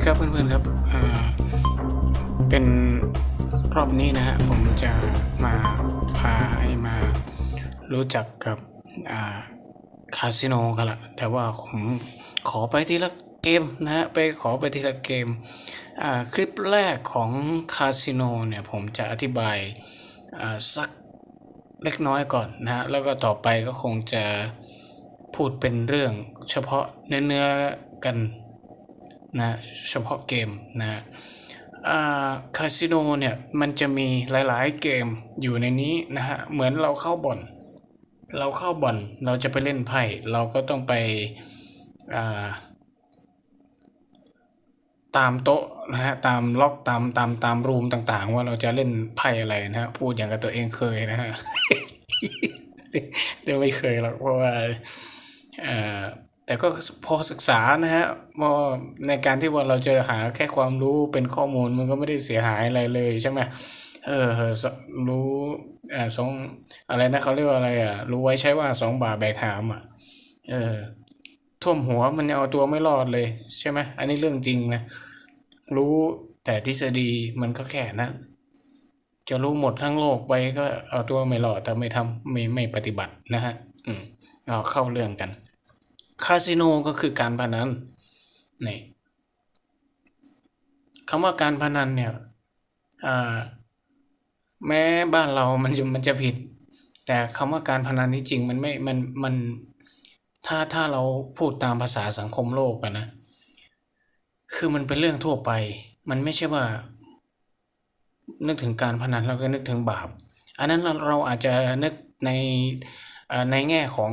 ีครับเพื่อนๆครับอ่าเป็นรอบนี้นะฮะผมจะมาพาให้มารู้จักกับอ่าคาสิโนกันละแต่ว่าผมขอไปทีละเกมนะฮะไปขอไปทีละเกมอ่าคลิปแรกของคาสิโนเนี่ยผมจะอธิบายอ่าสักเล็กน้อยก่อนนะฮะแล้วก็ต่อไปก็คงจะพูดเป็นเรื่องเฉพาะเนื้อๆกัน นะเฉพาะเกมนะคาสิโนเนี่ยมันจะมีหลายๆเกมอยู่ในนี้นะฮะเหมือนเราเข้าบ่อน เราเข้าบ่อนเราจะไปเล่นไพ่เราก็ต้องไปาตามโต๊ะนะฮะตามล็อกตามตามตามรูมต่างๆ ว่าเราจะเล่นไพ่อะไรนะฮะพูดอย่างกับตัวเองเคยนะฮะจะไม่เคยหรอกเพราะว่า แต่ก็พอศึกษานะฮะว่าในการที่ว่าเราจะหาแค่ความรู้เป็นข้อมูลมันก็ไม่ได้เสียหายอะไรเลยใช่ไหมเออรู้อ่าสองอะไรนะเขาเรียกว่าอะไรอะ รู้ไว้ใช้ว่าสองบาทแบกหามอะเออท่วมหัวมันเอาตัวไม่รอดเลยใช่ไหมอันนี้เรื่องจริงนะรู้แต่ทฤษฎีมันก็แค่นั้นจะรู้หมดทั้งโลกไปก็เอาตัวไม่รอดแต่ไม่ทำไม่ไม่ปฏิบัตินะฮะ อืมเอาเข้าเรื่องกันาสิโนก็คือการพนันนี่คำว่าการพนันเนี่ยแม้บ้านเรามันจะมันจะผิด แต่คำว่าการพนันที่จริงมันไม่มันมันถ้าถ้าเราพูดตามภาษาสังคมโลกกันนะ คือมันเป็นเรื่องทั่วไป มันไม่ใช่ว่า นึกถึงการพนันเราก็นึกถึงบาป อันนั้นเราเราอาจจะนึกในในแง่ของ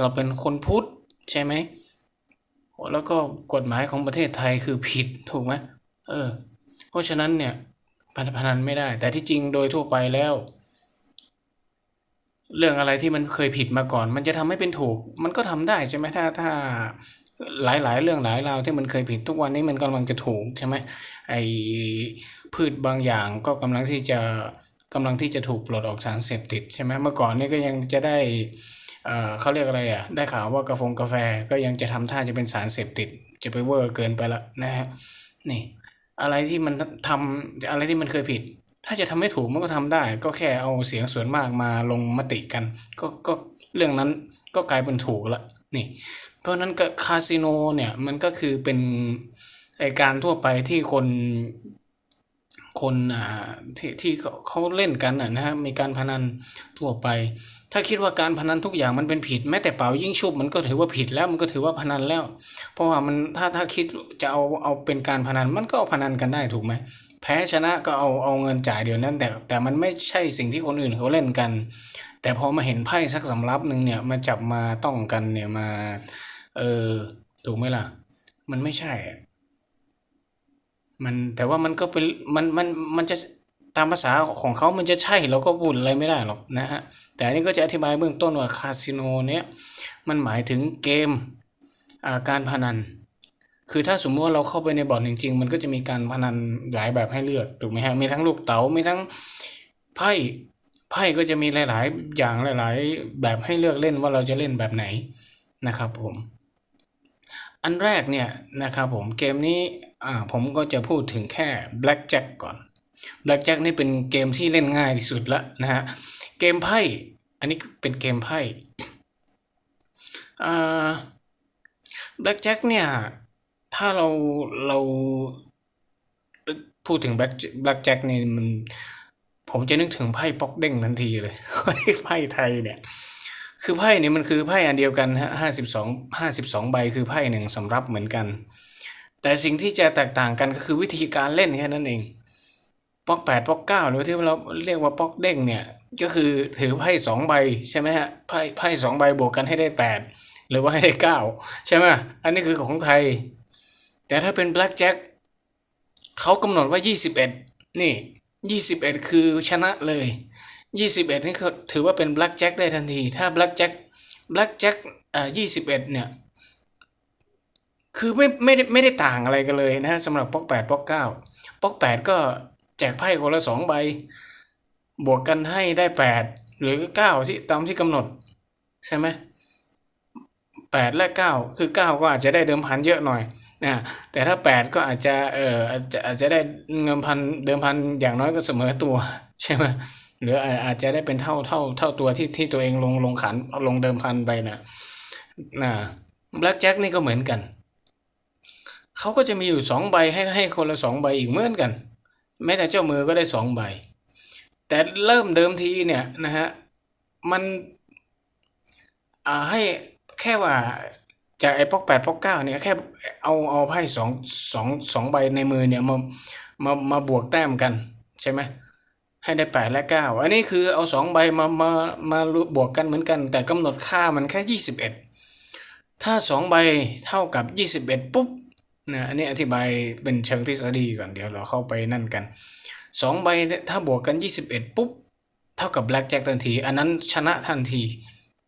เราเป็นคนพุทธ ใช่ไหมแล้วก็กฎหมายของประเทศไทยคือผิดถูกไหมเออ เพราะฉะนั้นเนี่ยพนันไม่ได้ แต่ที่จริงโดยทั่วไปแล้ว เรื่องอะไรที่มันเคยผิดมาก่อน มันจะทำให้เป็นถูก มันก็ทำได้ใช่ไหมถ้าถ้าหลายๆ เรื่องหลายราวที่มันเคยผิดทุกวันนี้มันกำลังจะถูกใช่ไหมไอพืชบางอย่างก็กำลังที่จะ กำลังที่จะถูกปลดออกสารเสพติดใช่ไหมเมื่อก่อนนี่ก็ยังจะได้เขาเรียกอะไรอะ ได้ข่าวว่ากาแฟกาแฟก็ยังจะทำท่าจะเป็นสารเสพติด จะไปเวอร์เกินไปละนะฮะนี่อะไรที่มันทำอะไรที่มันเคยผิด ถ้าจะทำให้ถูกมันก็ทำได้ ก็แค่เอาเสียงส่วนมากมาลงมติกัน ก็ก็เรื่องนั้นก็กลายเป็นถูกละนี่ เพราะนั้นก็คาสิโนเนี่ยมันก็คือเป็นไอการทั่วไปที่คน คนอ่าที่ที่เขาเล่นกันอะนะฮะมีการพนันทั่วไป ถ้าคิดว่าการพนันทุกอย่างมันเป็นผิดแม้แต่เป่ายิ่งชุบมันก็ถือว่าผิดแล้วมันก็ถือว่าพนันแล้ว เพราะว่ามันถ้าถ้าคิดจะเอาเอาเป็นการพนันมันก็เอาพนันกันได้ถูกไหมแพ้ชนะก็เอาเอาเงินจ่ายเดี๋ยวนั้น แต่แต่มันไม่ใช่สิ่งที่คนอื่นเขาเล่นกัน แต่พอมาเห็นไพ่สักสำรับหนึ่งเนี่ยมาจับมาต้องกันเนี่ยมาเออถูกไหมล่ะ มันไม่ใช่ มันแต่ว่ามันก็เป็นมันมันมันจะตามภาษาของเขามันจะใช่เราก็พูดอะไรไม่ได้หรอกนะฮะแต่อันนี้ก็จะอธิบายเบื้องต้นว่าคาสิโนเนี้ยมันหมายถึงเกมอาการพนัน คือถ้าสมมติว่าเราเข้าไปในบ่อนจริง ๆ มันก็จะมีการพนันหลายแบบให้เลือกถูกไหมฮะมีทั้งลูกเต๋ามีทั้งไพ่ไพ่ก็จะมีหลาย ๆ อย่างหลาย ๆ แบบให้เลือกเล่นว่าเราจะเล่นแบบไหนนะครับผม อันแรกเนี่ยนะครับผมเกมนี้ อ่าผมก็จะพูดถึงแค่ Blackjack ก่อน Blackjack นี่เป็นเกมที่เล่นง่ายที่สุดละนะฮะ เกมไพ่ อันนี้เป็นเกมไพ่อ่า Blackjack เนี่ย ถ้าเราเราพูดถึง Black Blackjack นี่มันผมจะนึกถึงไพ่ป๊อกเด้งทันทีเลยไพ่ไทยเนี่ยคือไพ่เนี่ยมันคือไพ่อันเดียวกันฮะห้าสิบสองห้าสิบสองใบคือไพ่หนึ่งสำรับเหมือนกัน แต่สิ่งที่จะแตกต่างกันก็คือวิธีการเล่นแค่นั้นเองป๊อกแปดป๊อกเก้าหรือที่เราเรียกว่าป๊อกเด้งเนี่ย ก็คือถือไพ่สองใบใช่ไหมฮะไพ่ไพ่สองใบบวกกันให้ได้แปดหรือว่าให้ได้เก้าใช่ไหมอันนี้คือของไทย แต่ถ้าเป็นแบล็กแจ็คเขากำหนดว่ายี่สิบเอ็ดนี่ยี่สิบเอ็ดคือชนะเลยยี่สิบเอ็ดนี่ถือว่าเป็นแบล็กแจ็คได้ทันที ถ้าแบล็กแจ็คแบล็กแจ็คอ่ายี่สิบเอ็ดเนี่ย คือไม่ไม่ได้ไม่ได้ต่างอะไรกันเลยนะฮะสำหรับป๊อกแปดป๊อกเก้าป๊อกแปดก็แจกไพ่คนละสองใบ บวกกันให้ได้แปดหรือเก้าที่ตามที่กำหนด ใช่ไหมแปดและเก้าคือเก้าก็อาจจะได้เดิมพันเยอะหน่อยนะแต่ถ้าแปดก็อาจจะเอออาจจะอาจจะได้เงินพันเดิมพันอย่างน้อยก็เสมอตัวใช่ไหมหรืออาจจะได้เป็นเท่าเท่าเท่าตัวที่ที่ตัวเองลงลงขันลงเดิมพันไปนะนะแบล็กแจ็คนี่ก็เหมือนกัน เขาก็จะมีอยู่สองใบให้ให้คนละสองใบอีกเหมือนกัน แม้แต่เจ้ามือก็ได้สองใบ แต่เริ่มเดิมทีเนี่ยนะฮะมันอ่าให้แค่ว่าจากไอ้ปอกแปดปอกเก้าเนี่ยแค่เอาเอาไพ่สองสองสองใบในมือเนี่ยมามามาบวกแต้มกันใช่ไหมให้ได้แปดและเก้าอันนี้คือเอาสองใบมามามาบวกกันเหมือนกัน แต่กำหนดค่ามันแค่ยี่สิบเอ็ดถ้าสองใบเท่ากับยี่สิบเอ็ดปุ๊บ นะอันนี้อธิบายเป็นเชิงทฤษฎีก่อนเดี๋ยวเราเข้าไปนั่นกันสองใบถ้าบวกกันยี่สิบเอ็ดปุ๊บ เท่ากับแบล็กแจ็คทันที อันนั้นชนะทันที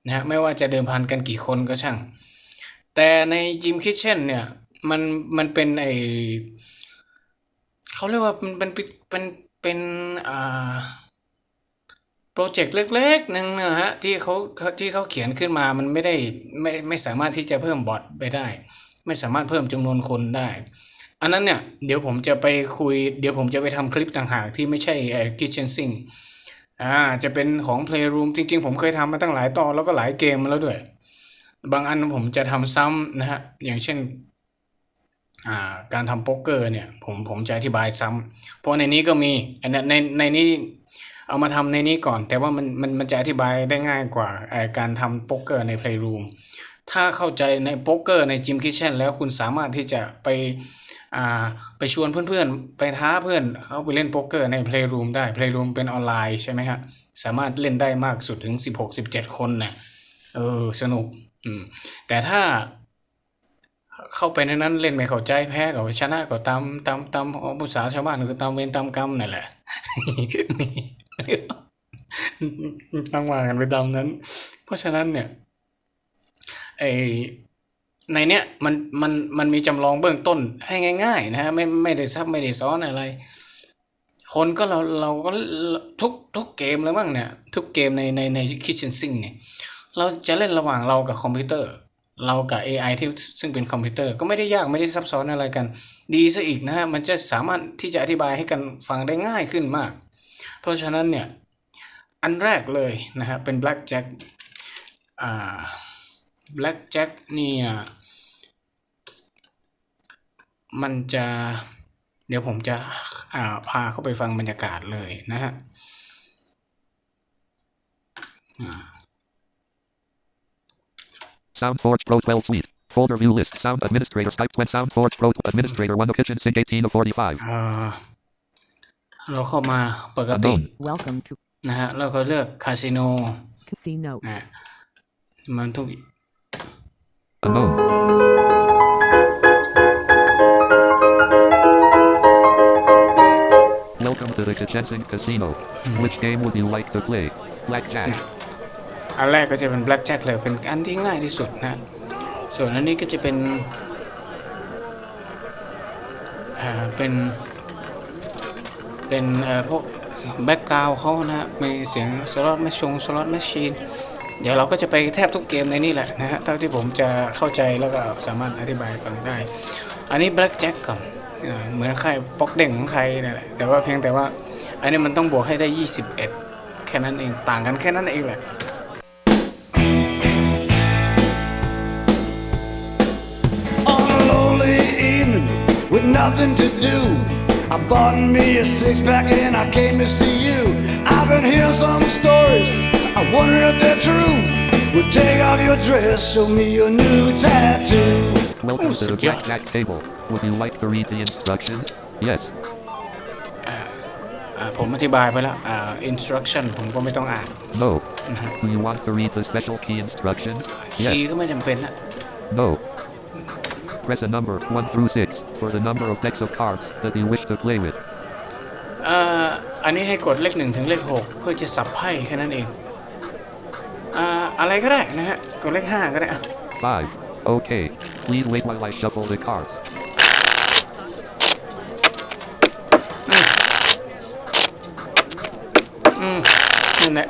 นะฮะไม่ว่าจะเดิมพันกันกี่คนก็ช่าง แต่ในจิมคิทเช่นเนี่ย มันมันเป็นไอเขาเรียกว่ามันเป็นเป็นเป็นอ่าโปรเจกต์เล็กๆหนึ่งนะฮะที่เขาที่เขาเขียนขึ้นมามันไม่ได้ไม่ไม่สามารถที่จะเพิ่มบอทไปได้ ไม่สามารถเพิ่มจำนวนคนได้ อันนั้นเนี่ยเดี๋ยวผมจะไปคุย เดี๋ยวผมจะไปทำคลิปต่างหากที่ไม่ใช่ไอ้ Kitchen Sink อ่าจะเป็นของ Playroom จริง ๆ ผมเคยทำมาตั้งหลายตอนแล้วก็หลายเกมมาแล้วด้วย บางอันผมจะทำซ้ำนะฮะอย่างเช่นอ่าการทำโป๊กเกอร์เนี่ยผมผมจะอธิบายซ้ำเพราะในนี้ก็มีอันนั้นในในนี้เอามาทำในนี้ก่อน แต่ว่ามันมันมันจะอธิบายได้ง่ายกว่าไอการทำโป๊กเกอร์ใน Playroom ถ้าเข้าใจในโป๊กเกอร์ในจิมคิชเชนแล้วคุณสามารถที่จะไปอ่าไปชวนเพื่อนๆ ไปท้าเพื่อนเขาไปเล่นโป๊กเกอร์ใน Playroom ได้ Playroom เป็นออนไลน์ใช่ไหมฮะ สามารถเล่นได้มากสุดถึง 16-17 คนนะ่ะเออสนุกอืมแต่ถ้าเข้าไปในนั้นเล่นไม่เข้าใจแพ้กับชนะก็ตามตามตามภาษาชาวบ้านคือตามเวรตามกรรมนั่นแหละต้องว่ากันไปตามนั้น เพราะฉะนั้นเนี่ย ไอในเนี้ยมันมันมันมีจำลองเบื้องต้นให้ง่าย ๆ นะฮะไม่ไม่ได้ซับไม่ได้ซ้อนอะไร คนก็เราเราก็ทุกทุกเกมเลยมั้งเนี่ย ทุกเกมในในในคิทเชนซิงเนี่ยเราจะเล่นระหว่างเรากับคอมพิวเตอร์ เรากับ AI ที่ซึ่งเป็นคอมพิวเตอร์ก็ไม่ได้ยากไม่ได้ซับซ้อนอะไรกัน ดีซะอีกนะฮะมันจะสามารถที่จะอธิบายให้กันฟังได้ง่ายขึ้นมาก เพราะฉะนั้นเนี่ย อันแรกเลยนะฮะเป็น Black Jack อ่า Black Jack เนี่ย มันจะ เดี๋ยวผมจะอ่าพาเข้าไปฟังบรรยากาศเลยนะฮะ SoundForge Pro 12 Suite. Folder view list. Sound administrator. Skype when SoundForge Pro administrator 1 of kitchen sync 18 of 45. อ่าเราเข้ามาปกติ Unknown. Welcome to นะฮะเราก็เลือกคาสิโน Casino. นะมันทุก Unknown. Welcome to the Kitchen Casino. Which game would you like to play? Blackjack. อันแรกก็จะเป็น Black Jack เลยเป็นอันที่ง่ายที่สุดนะ ส่วนอันนี้ก็จะเป็นอ่าเป็นเป็นเอ่อพวกแบ็กกราวเขานะฮะมีเสียงสล็อตแมชชงสล็อตแมชชีน เดี๋ยวเราก็จะไปแทบทุกเกมในนี้แหละนะฮะเท่าที่ผมจะเข้าใจแล้วก็สามารถอธิบายฟังได้ อันนี้ Black Jack ก่อนเหมือนใครป๊อกเด้งของใครนั่แหละแต่ว่าเพียงแต่ว่าอันนี้มันต้องบวกให้ได้ 21 แค่นั้นเองต่างกันแค่นั้นเองแหละ On a lonely evening with nothing to do, I bought me a six pack and I came to see you. I've been hearing some stories, I wonder if they're true. Well, take off your dress, show me your new tattoo. Welcome to the Ooh, yeah. Blackjack table. Would you like to read the instructions? Yes. อ่าผมอธิบายไปแล้วอ่า instruction ผมก็ไม่ต้องอ่าน No. นะฮะ Do you want to read the special key instructions? คีย์ Yes. ก็ไม่จำเป็นนะ No. Press a number 1 through 6 for the number of decks of cards that you wish to play with. อ่าอันนี้ให้กดเลขหนึ่งถึงเลขหกเพื่อจะสับไพ่แค่นั้นเอง อ่าอะไรก็ได้นะฮะ กดเลขห้าก็ได้อ่ะ 5. Okay. Please wait while I shuffle the cards. อืมนั่นแหละ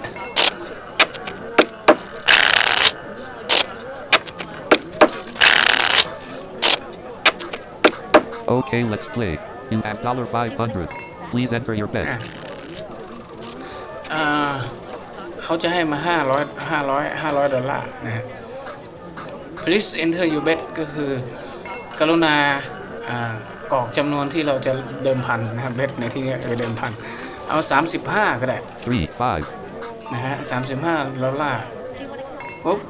Okay, let's play. You have dollar 500. Please enter your อ่ะ bet. อ่าเขาจะให้มาห้าร้อยห้าร้อยห้าร้อยดอลลาร์นะฮะ please enter your bet ก็คือกรุณาอ่ากรอกจำนวนที่เราจะเดิมพันนะครับ bet ในที่นี้เออเดิมพัน เอา 35 ก็ได้ Three, five. นะฮะ35ดอลลาร์ปุ๊บ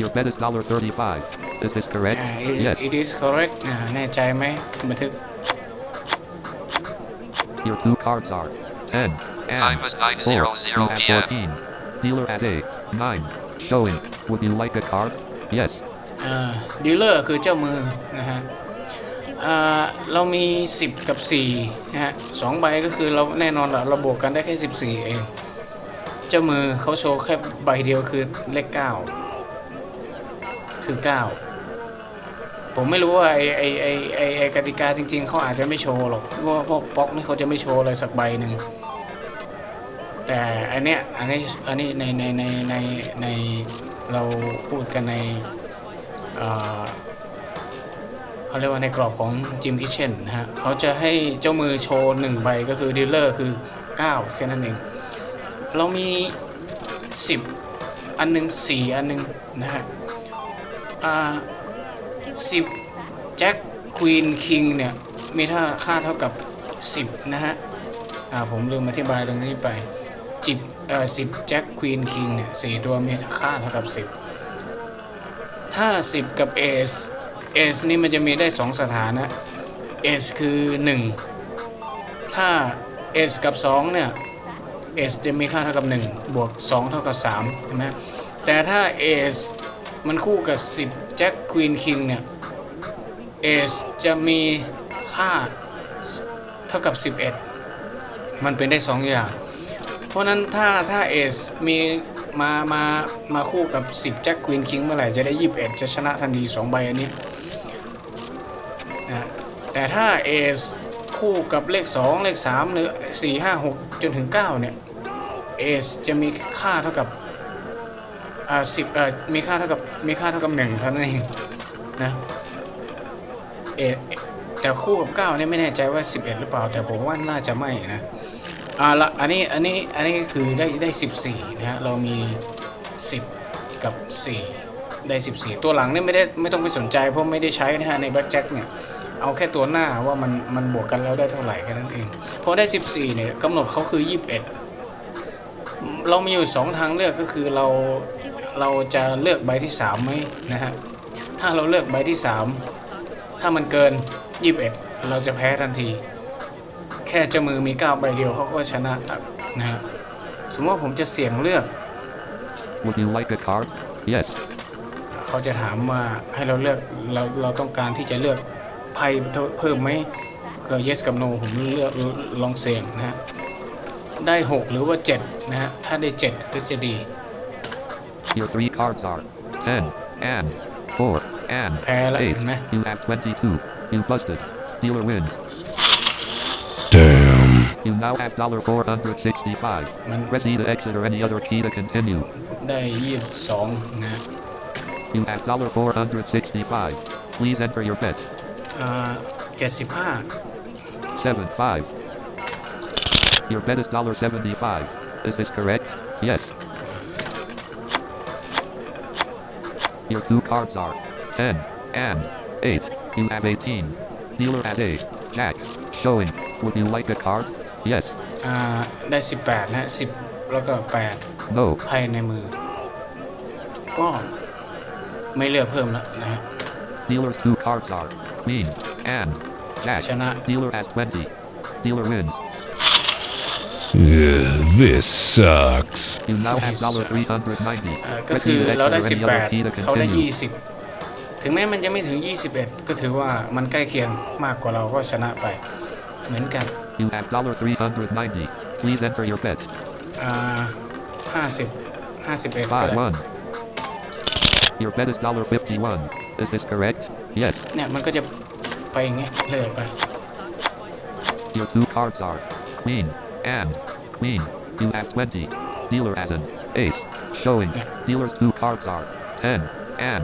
Your bet is dollar 35. Is this correct? อ่า it, Yes. it is correct อ่าแน่ใจไหมบันทึก Your two cards are 10 and Time is 4. 9:00 You have p.m. 14. Dealer has a 9. Showing. Would you like a card? Yes. อ่าดีลเลอร์คือเจ้ามือนะฮะอ่าเรามี 10 กับ4นะฮะสองใบก็คือเราแน่นอนละเราบวกกันได้แค่ 14 เอง เจ้ามือเขาโชว์แค่ใบเดียวคือเลข 9 คือ 9 ผมไม่รู้ว่าไอไอไอไอไอกติกาจริง ๆ เขาอาจจะไม่โชว์หรอกเพราะว่าพวกป๊อกนี่เขาจะไม่โชว์อะไรสักใบหนึ่ง แต่อันเนี้ยอันนี้อันนี้ในในในในในเราพูดกันในเขาเรียกว่าในกรอบของจิมคิเช่นนะฮะเขาจะให้เจ้ามือโชว์หนึ่งใบก็คือดีลเลอร์คือ 9 แค่นั้นเอง เรามี 10 อันหนึ่ง4 อันหนึ่งนะฮะอ่าสิบแจ็คควีนคิงเนี่ย มีท่าค่าเท่ากับ 10 นะฮะ อ่า ผมลืมอธิบายตรงนี้ไป จิบเอ่อสิบแจ็คควีนคิงเนี่ยสี่ตัวมีค่าเท่ากับ10ถ้า10กับ S S นี่มันจะมีได้2สถานะ S คือ1ถ้า S กับ2เนี่ย S จะมีค่าเท่ากับ1บวก2เท่ากับ3เห็นไหมแต่ถ้า S มันคู่กับ10 Jack Queen King เนี่ย S จะมีค่าเท่ากับ 11 มันเป็นได้ 2 อย่าง เพราะนั้นถ้าถ้า S มีมามามาคู่กับ 10 Jack Queen King เมื่อไหร่จะได้ 21 จะชนะทันที2ใบอันนี้นะแต่ถ้า S คู่กับเลข 2 เลข 3 หรือ 4 5 6 จนถึง 9 เนี่ย S จะมีค่าเท่ากับอ่า10เอ่อมีค่าเท่ากับมีค่าเท่ากับ1เท่านั้นเองนะเอแต่คู่กับ 9 เนี่ยไม่แน่ใจว่า 11 หรือเปล่า แต่ผมว่าน่าจะไม่นะ อ่าละอันนี้อันนี้อันนี้คือได้ได้14นะฮะเรามี 10 กับ 4 ได้ 14 ตัวหลังเนี่ยไม่ได้ไม่ต้องไปสนใจเพราะไม่ได้ใช้นะฮะในแบ็คแจ็คเนี่ยเอาแค่ตัวหน้าว่ามันมันบวกกันแล้วได้เท่าไหร่แค่นั้นเองพอได้ 14เนี่ยกำหนดเขาคือ 21 เรามีอยู่ 2 ทางเลือกก็คือเราเราจะเลือกใบที่3ไหมนะฮะถ้าเราเลือกใบที่ 3 ถ้ามันเกิน 21 เราจะแพ้ทันที ค่เจ้ามือมี9ใบเดียวเขาก็ชนะตักนะฮะสมมติว่าผมจะเสี่ยงเลือก Would you like a card? Yes. เขาจะถามว่าให้เราเลือกเราเราต้องการที่จะเลือกไพ่เพิ่มไหมก็ yes กับ no ผมเลือกลองเสี่ยงนะฮะได้ 6 หรือว่า 7 นะฮะ ถ้าได้7คือจะดี Your three cards are 10 and 4 and แพ้แล้ว 8. เห็นไหม You have 22. You busted. Dealer wins. Damn. You now have dollar 465. มัน Press E to exit or any other key to continue. ได้ 22 นะฮะ You have dollar 465. Please enter your bet. อ่า75 Seven five. Your bet is dollar seventy-five. Is this correct? Yes. Your two cards are ten and eight. You have eighteen. Dealer has a jack. Showing. Would you like a card? Yes. อ่าได้ 18นะฮะ10 แล้วก็ 8 No. ไพ่ในมือ ก็ไม่เลือกเพิ่มแล้วนะฮะ Dealer's two cards are queen and jack. ชนะ Dealer has twenty. Dealer wins. Yeah, this sucks. You now have dollar three hundred ninety. อ่าก็ Press คือ E to เรา exit ได้ or any other key to 18 เขาได้ continue. 20 ถึงแม้มันจะไม่ถึง 21 ก็ถือว่ามันใกล้เคียงมากกว่าเราก็ชนะไป เหมือนกัน You have dollar three hundred ninety. Please enter your bet. อ่า50 51 ก็ Five ได้ one. Your bet is dollar fifty one. Is this correct? Yes. เนี่ยมันก็จะไปอย่างเงี้ยเลื่อยไป Your two cards are queen and queen. You have twenty. Dealer has an ace. Showing. Dealer's two cards are ten and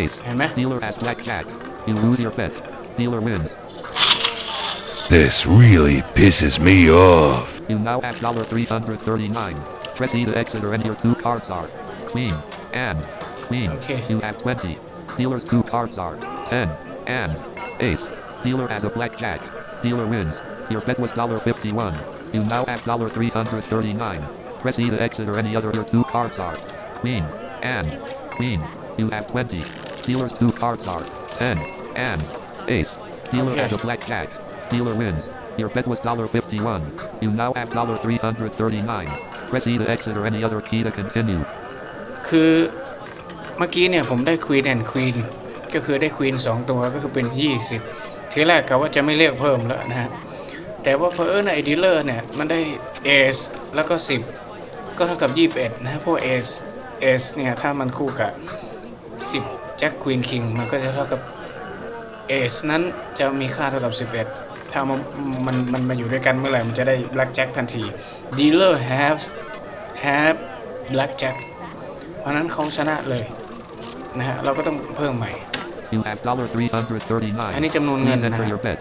ace. เห็นไหม Dealer has blackjack. You lose your bet. Dealer wins. This really pisses me off. You now have dollar three hundred thirty-nine. Press E to exit or any your two cards are Queen and Queen. Okay. You have twenty. Dealer's two cards are ten and Ace. Dealer has a blackjack. Dealer wins. Your bet was dollar fifty-one. You now have dollar three hundred thirty-nine. Press E to exit or any other your two cards are Queen and Queen. You have twenty. Dealer's two cards are ten and Ace. Dealer Okay. has a blackjack. Dealer wins. Your bet was dollar fifty-one. You now have dollar three hundred thirty-nine. Press E to exit or any other key to continue. คือเมื่อกี้เนี่ยผมได้ควีนแอนด์ควีนก็คือได้ควีนสองตัวก็คือเป็น 20 ทีแรกกะว่าจะไม่เลือกเพิ่มแล้วนะฮะ แต่ว่าเพอเอิญไอดีลเลอร์เนี่ย มันได้เอสแล้วก็ 10 ก็เท่ากับ 21 นะฮะเพราะเอสเอสเนี่ย ถ้ามันคู่กับ 10แจ็คควีนคิงมันก็จะเท่ากับเอสนั้นจะมีค่าเท่ากับ 11 ถ้ามันมันมันมาอยู่ด้วยกันเมื่อไหร่มันจะได้ black jack ทันที dealer have have black jack เพราะฉะนั้นเขาชนะเลยนะฮะเราก็ต้องเพิ่มใหม่ You have dollar three hundred thirty-nine. อันนี้จำนวนเงิน Please นะ enter ฮะ your bet.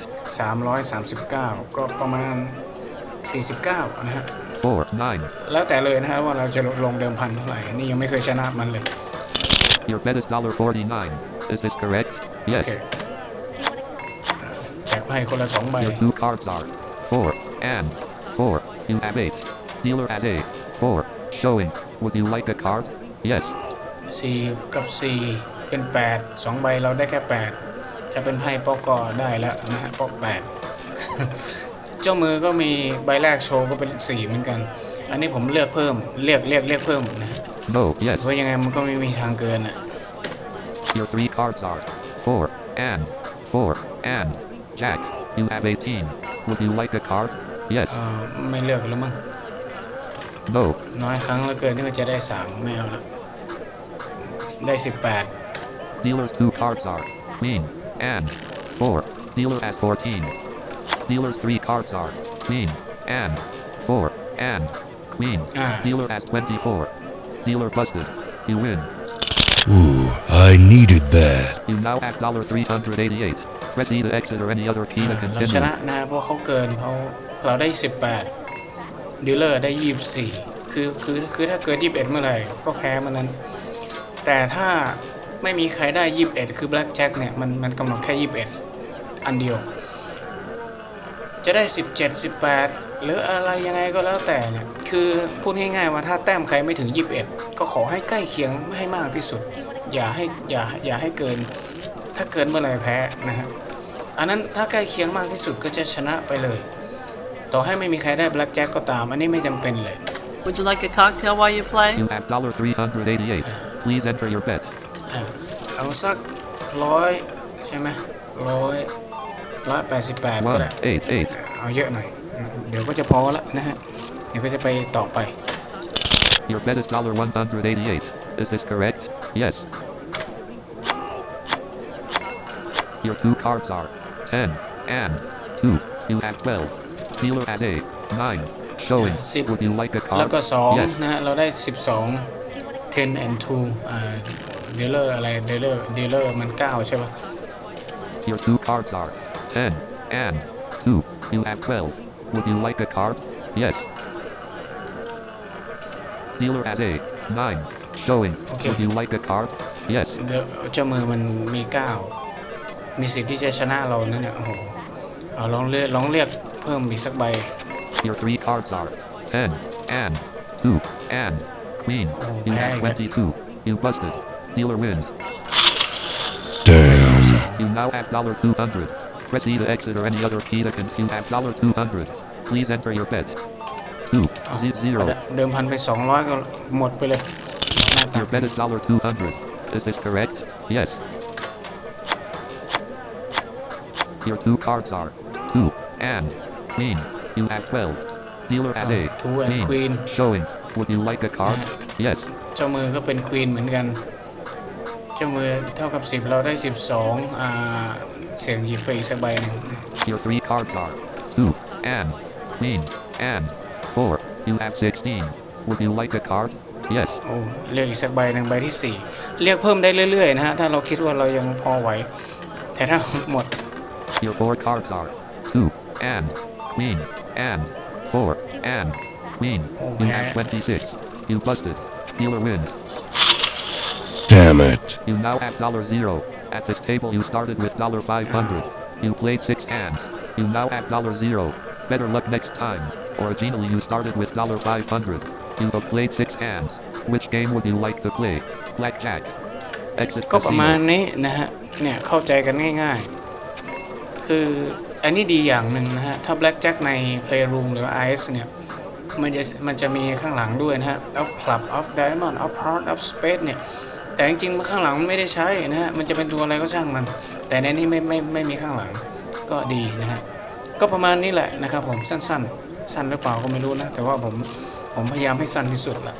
339 ก็ประมาณ 49 นะฮะ Four nine. แล้วแต่เลยนะฮะว่าเราจะลงเดิมพันเท่าไหร่ นี่ยังไม่เคยชนะมันเลย Your bet is dollar forty-nine. Is this correct? โอ Yes. เคแจกไพ่คนละสองใบ Your two cards are four and four. You have eight. Dealer has eight. Four. Showing. Would you like a card? Yes. 4กับ4เป็น8 2ใบเราได้แค่8ถ้าเป็นไพ่ปอกก็ได้แล้วนะฮะปอก8เจ้ามือก็มีใบแรกโชว์ก็เป็น4เหมือนกัน อันนี้ผมเลือกเพิ่มเรียกเรียกเรียกเพิ่มนะฮะ No. Yes. เพราะยังไงมันก็ไม่มีทางเกินอะ Your three cards are four and four and Jack. You have eighteen. Would you like a card? Yes. เออไม่เลือกแล้วมั้ง No. น้อยครั้งเหลือเกินที่ว่าจะได้สามไม่เอาแล้วได้สิบแปด Dealer's two cards are Queen and four. Dealer has fourteen. Dealer's three cards are Queen and four and Queen. Ah. Dealer has twenty-four. Dealer busted. You win. Ooh, I needed that. You now have dollar three hundred eighty-eight. Press E to exit or any other key to เราช continue. นะนะเพราะเขาเกินเขาเราได้สิบแปดดีลเลอร์ได้ยี่สิบสี่คือคือคือถ้าเกินยี่สิบเอ็ดเมื่อไหร่ก็แพ้มันนั้น แต่ถ้าไม่มีใครได้ยี่สิบเอ็ดคือ black jack เนี่ยมันมันกำหนดแค่ยี่สิบเอ็ดอันเดียว จะได้สิบเจ็ดสิบแปดหรืออะไรยังไงก็แล้วแต่เนี่ยคือพูดง่ายๆว่าถ้าแต้มใครไม่ถึง 21 ก็ขอให้ใกล้เคียงให้มากที่สุด อย่าให้อย่าอย่าให้เกิน ถ้าเกินเมื่อไหร่แพ้นะฮะ อันนั้นถ้าใกล้เคียงมากที่สุดก็จะชนะไปเลย ต่อให้ไม่มีใครได้ black jack ก็ตาม อันนี้ไม่จำเป็นเลย Would you like a cocktail while you play? You have dollar three hundred eighty-eight. Please enter your bet. อะเอาสักร้อยใช่ไหมร้อยร้อยแปดสิบแปดก็ One ได้ eight eight. เอาเยอะหน่อย เดี๋ยวก็จะพอละนะฮะ เดี๋ยวก็จะไปต่อไป Your bet is dollar one hundred eighty-eight. Is this correct? Yes. Your two cards are ten and two. You have twelve. Dealer has eight nine. Showing. Sip. Would you like a แล้ว card? ก็สอง Yes. นะฮะเราได้ 12 10 and 2อ่าเดลเลอร์อะไรเดลเลอร์เดลเลอร์มัน 9 ใช่ปะ Your two cards are ten and two. You have twelve. Would you like a card? Yes. Dealer has eight nine. Showing. Okay. Would you like a card? Yes. เดี๋ยวเจ้ามือมันมี 9 มีสิทธิ์ที่จะชนะเรานั่นเนี่ยโอ้โหเอาลองเลือกลองเรียกเพิ่มอีกสักใบ Your three cards are ten and two and queen. Oh, you have man. twenty-two. You busted. Dealer wins. Damn. You now have dollar two hundred. Press E to exit or any other key to con- You have dollar two hundred. Please enter your bet. Two ze- zero. เดิมพันไป 200 ก็หมดไปเลยหน้าตั Your ก bet is dollar two hundred. Is this correct? Yes. Your two cards are two and queen. You have twelve. Dealer has Oh, eight. two and queen. Showing. Would you like a card? Yes. เจ้ามือก็เป็นควีนเหมือนกัน เจ้ามือเท่ากับ 10 เราได้ 12 อ่า เสียงหยิบไปอีกสักใบหนึ่ง Your three cards are two and queen and four. You have sixteen. Would you like a card? Yes. โอ้เลือกอีกสักใบหนึ่งใบที่สี่เรียกเพิ่มได้เรื่อยๆนะฮะ ถ้าเราคิดว่าเรายังพอไหว แต่ถ้าหมด Your four cards are 2 and queen and 4 and queen. Oh, you man. have 26. You busted. Dealer wins. Damn it. You now have dollar zero. At this table you started with dollar five hundred. You played six hands. You now have dollar zero. Better luck next time. Originally you started with dollar five hundred. You have played six hands. Which game would you like to play? Blackjack. Exit ก็ประมาณ casino. นี้นะฮะ เนี่ยเข้าใจกันง่ายๆ คืออันนี้ดีอย่างหนึ่งนะฮะ ถ้า Blackjack ใน Playroom หรือ IS เนี่ย มันจะมันจะมีข้างหลังด้วยนะฮะ of club of diamond of heart of spade เนี่ย แต่จริงๆมันข้างหลังมันไม่ได้ใช้นะฮะ มันจะเป็นตัวอะไรก็ช่างมัน แต่ในนี้ไม่ไม่ไม่มีข้างหลังก็ดีนะฮะ ก็ประมาณนี้แหละนะครับผมสั้นๆ สั้นหรือเปล่าก็ไม่รู้นะ แต่ว่าผมผมพยายามให้สั้นที่สุดละ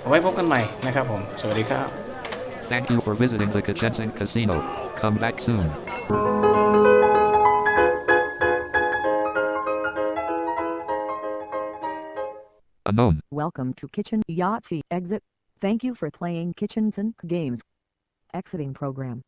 เอาไว้พบกันใหม่นะครับผม สวัสดีครับ Thank you for visiting the Kachensen Casino. Come back soon. Unknown. Welcome to Kitchen Yahtzee Exit. Thank you for playing Kitchens and Games. Exiting program.